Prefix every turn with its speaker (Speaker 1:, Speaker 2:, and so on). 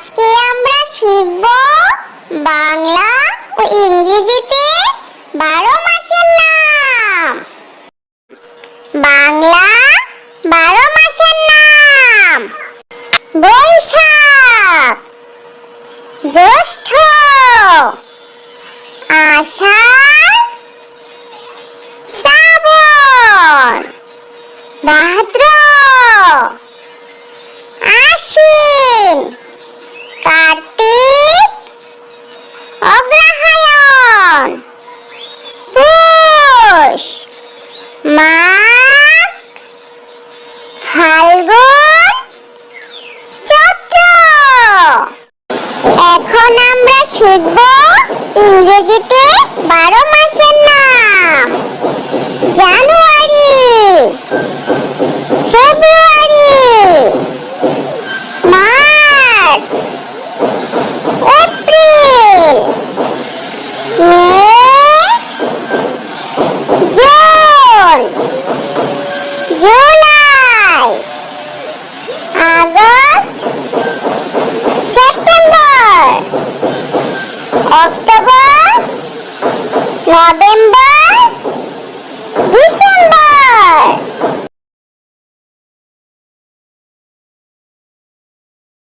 Speaker 1: আজকে আমরা শিখব বাংলা ও ইংরেজিতে বারো মাসের নাম। বাংলা বারো মাসের নাম। বৈশাখ। জ্যৈষ্ঠ। আষাঢ়। শ্রাবণ। ভাদ্র। আশ্বিন। কার্তিক অগ্রহায়ণ পুষ মাঘ ফাল্গুন চৈত্র। এখন আমরা শিখব ইংরেজিতে May June July. August. September. October. November. December.